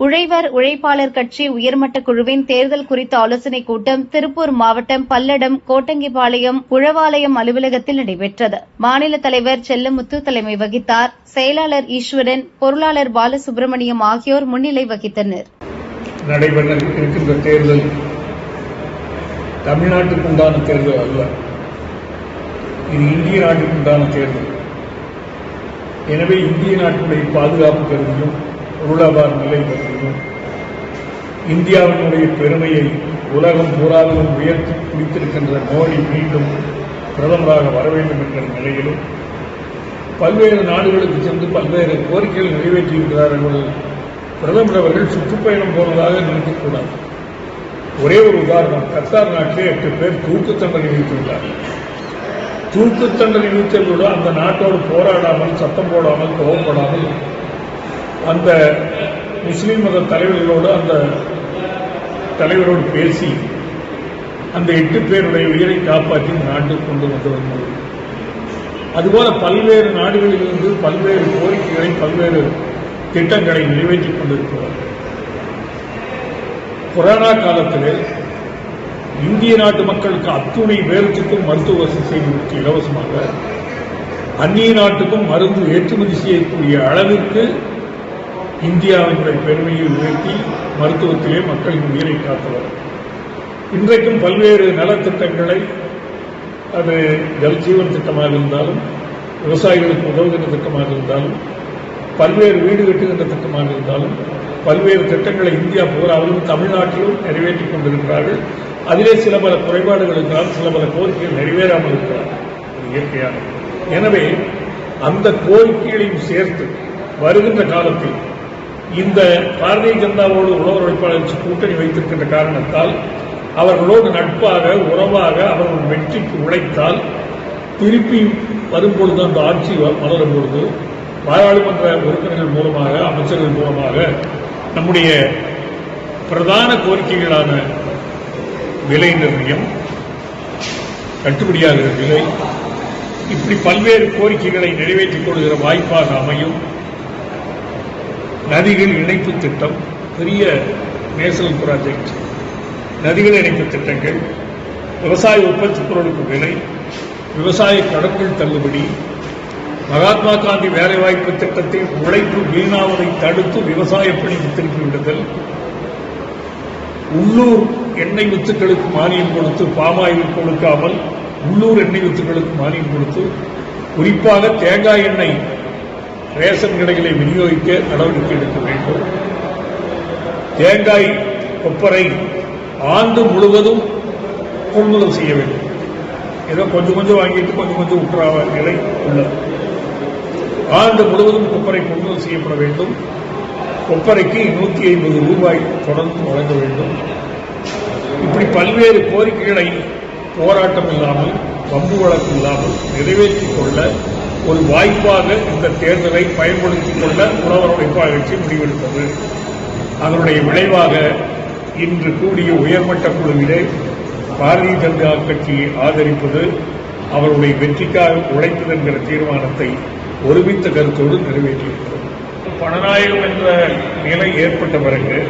உழைவர் உழைப்பாளர் கட்சி உயர்மட்ட குழுவின் தேர்தல் குறித்த ஆலோசனைக் கூட்டம் திருப்பூர் மாவட்டம் பல்லடம் கோட்டங்கிபாளையம் உழவாலயம் அலுவலகத்தில் நடைபெற்றது. மாநில தலைவர் செல்லமுத்து தலைமை வகித்தார். செயலாளர் ஈஸ்வரன் பொருளாளர் பாலசுப்ரமணியம் ஆகியோர் முன்னிலை வகித்தனர். நடைபெற இருக்கின்ற தேர்தல் தமிழ்நாட்டுக்கு உண்டான தேர்தல் அல்ல. இது இந்திய நாட்டுக்கு உண்டான தேர்தல். எனவே இந்திய நாட்டுடைய பாதுகாப்பு கருதியும் பொருளாதார நிலை பற்றியும் இந்தியாவினுடைய பெருமையை உலகம் பூராவிலும் உயர்த்தி பிடித்திருக்கின்ற மோடி மீண்டும் பிரதமராக வர வேண்டும் என்ற நிலையிலும் பல்வேறு நாடுகளுக்கு சென்று பல்வேறு கோரிக்கைகள் நிறைவேற்றியிருக்கிறார் என்பது பிரதமர் அவர்கள் சுற்றுப்பயணம் போனதாக நினைக்கக்கூடாது. ஒரே ஒரு உதாரணம் கத்தார் நாட்டிலே எட்டு பேர் தூக்கு தண்டனை விதித்துள்ளார். தூக்கு தண்டனை விதித்ததோடு அந்த நாட்டோடு போராடாமல் சத்தம் போடாமல் கோவப்படாமல் அந்த முஸ்லீம் மத தலைவர்களோடு அந்த தலைவரோடு பேசி அந்த எட்டு பேருடைய உயிரை காப்பாற்றி இந்த கொண்டு வந்து வந்தது அதுபோல பல்வேறு நாடுகளிலிருந்து பல்வேறு கோரிக்கைகளை பல்வேறு திட்டங்களை நிறைவேற்றிக் கொண்டிருக்கிறார் கொரோனா காலத்தில் இந்திய நாட்டு மக்களுக்கு அத்துணை பேருக்கும் மருத்துவ வசதி செய்வதற்கு இலவசமாக அந்நிய நாட்டுக்கும் மருந்து ஏற்றுமதி செய்யக்கூடிய அளவிற்கு இந்தியாவினுடைய பெருமையை உயர்த்தி மருத்துவத்திலே மக்களின் உயிரை காத்தவர். இன்றைக்கும் பல்வேறு நலத்திட்டங்களை அது ஜல்ஜீவன் திட்டமாக இருந்தாலும் விவசாயிகளுக்கு உதவுகின்ற திட்டமாக இருந்தாலும் பல்வேறு வீடு கட்டுகின்ற திட்டமாக இருந்தாலும் பல்வேறு திட்டங்களை இந்தியா பூராவிலும் தமிழ்நாட்டிலும் நிறைவேற்றிக் கொண்டிருக்கிறார்கள். அதிலே சில பல குறைபாடுகள் இருந்தால் சில பல கோரிக்கைகள் நிறைவேறாமல் இருக்கிறார் அது எனவே அந்த கோரிக்கைகளையும் சேர்த்து வருகின்ற காலத்தில் இந்த பாரதிய ஜனதாவோடு உழவர் உழைப்பாளர் கூட்டணி வைத்திருக்கின்ற காரணத்தால் அவர்களோடு நட்பாக உறவாக அவர்கள் வெற்றிக்கு உழைத்தால் திருப்பி வரும்பொழுது அந்த ஆட்சி மலரும் பொழுது பாராளுமன்ற உறுப்பினர்கள் மூலமாக அமைச்சர்கள் மூலமாக நம்முடைய பிரதான கோரிக்கைகளான விலை நிர்ணயம் கட்டுப்படியாகிற விலை இப்படி பல்வேறு கோரிக்கைகளை நிறைவேற்றிக் கொள்கிற வாய்ப்பாக அமையும். நதிகள் இணைப்பு திட்டம் பெரிய நேஷனல் ப்ராஜெக்ட். நதிகள் இணைப்பு திட்டங்கள் விவசாய உற்பத்தி பொருளுக்கு விலை விவசாய கடன்கள் தள்ளுபடி மகாத்மா காந்தி வேலைவாய்ப்பு திட்டத்தை உழைப்பு வீணாவதை தடுத்து விவசாய பணிக்கு திருப்பி விடுதல் உள்ளூர் எண்ணெய் வித்துக்களுக்கு மானியம் கொடுத்து பாமாயில் கொடுக்காமல் உள்ளூர் எண்ணெய் வித்துக்களுக்கு மானியம் கொடுத்து குறிப்பாக தேங்காய் எண்ணெய் ரேஷன் கடைகளை விநியோகிக்க நடவடிக்கை எடுக்க வேண்டும். தேங்காய் கொப்பரை ஆண்டு முழுவதும் கொள்முதல் செய்ய வேண்டும். ஏதோ கொஞ்சம் கொஞ்சம் வாங்கிட்டு கொஞ்சம் கொஞ்சம் விட்டுறாவ நிலை உள்ளது. ஆண்டு முழுவதும் கொப்பரை கொள்முதல் செய்யப்பட வேண்டும். கொப்பரைக்கு நூற்றி ஐம்பது ரூபாய் தொடர்ந்து வழங்க வேண்டும். இப்படி பல்வேறு கோரிக்கைகளை போராட்டம் இல்லாமல் வம்பு வழக்கு இல்லாமல் நிறைவேற்றிக் கொள்ள ஒரு வாய்ப்பாக இந்த தேர்தலை பயன்படுத்திக் கொள்ள உழவர் கட்சி முடிவெடுத்தது. அதனுடைய விளைவாக இன்று கூடிய உயர்மட்ட குழுவிலே பாரதிய ஜனதா கட்சியை ஆதரிப்பது அவருடைய வெற்றிக்காக உழைப்பது என்கிற தீர்மானத்தை ஒருமித்த கருத்தோடு நிறைவேற்றியிருக்கிறது. பணநாயகம் என்ற நிலை ஏற்பட்ட பிறகு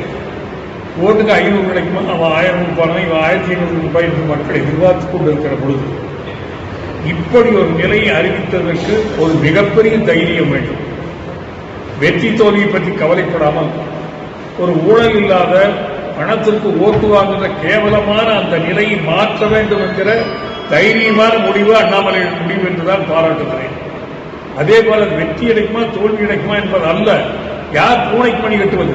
ஓட்டுக்கு ஐநூறு கிடைக்குமா? அவன் ஆயிரம் ரூபாய் இவன் ஆயிரத்தி ஐநூறு ரூபாய் என்று மக்கள் எதிர்பார்த்துக் கொண்டிருக்கிற பொழுது இப்படி ஒரு நிலையை அறிவித்ததற்கு ஒரு மிகப்பெரிய தைரியம் வேண்டும். வெற்றி தோல்வியை பற்றி கவலைப்படாமல் ஒரு ஊழல் இல்லாத பணத்திற்கு ஓட்டு வாங்குகிற கேவலமான அந்த நிலையை மாற்ற வேண்டும் என்கிற தைரியமான முடிவு அண்ணாமலை முடிவு என்றுதான் பாராட்டுகிறேன். அதே போல வெற்றி அடைக்குமா தோல்வி அடைக்குமா என்பது அல்ல. யார் பூனைக்கு பணி கட்டுவது?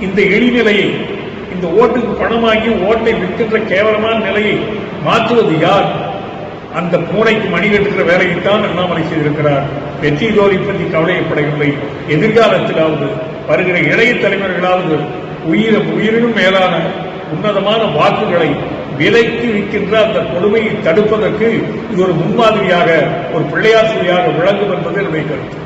இந்த எளிநிலையை இந்த ஓட்டுக்கு பணமாகி ஓட்டை விற்கின்ற கேவலமான நிலையை மாற்றுவது யார்? அந்த பூனைக்கு மணி கட்டுகிற வேலையைத்தான் அண்ணாமலை செய்திருக்கிறார். வெற்றி தோல்வி பற்றி கவலையப்படவில்லை. எதிர்காலத்திலாவது வருகிற இளைய தலைவர்களாவது உயிர உயிரினும் மேலான உன்னதமான வாக்குகளை விலைக்கு விற்கின்ற அந்த கொடுமையை தடுப்பதற்கு இது ஒரு முன்மாதிரியாக ஒரு பிள்ளையாசிரியாக விளங்கும் என்பது என்னுடைய கருத்து.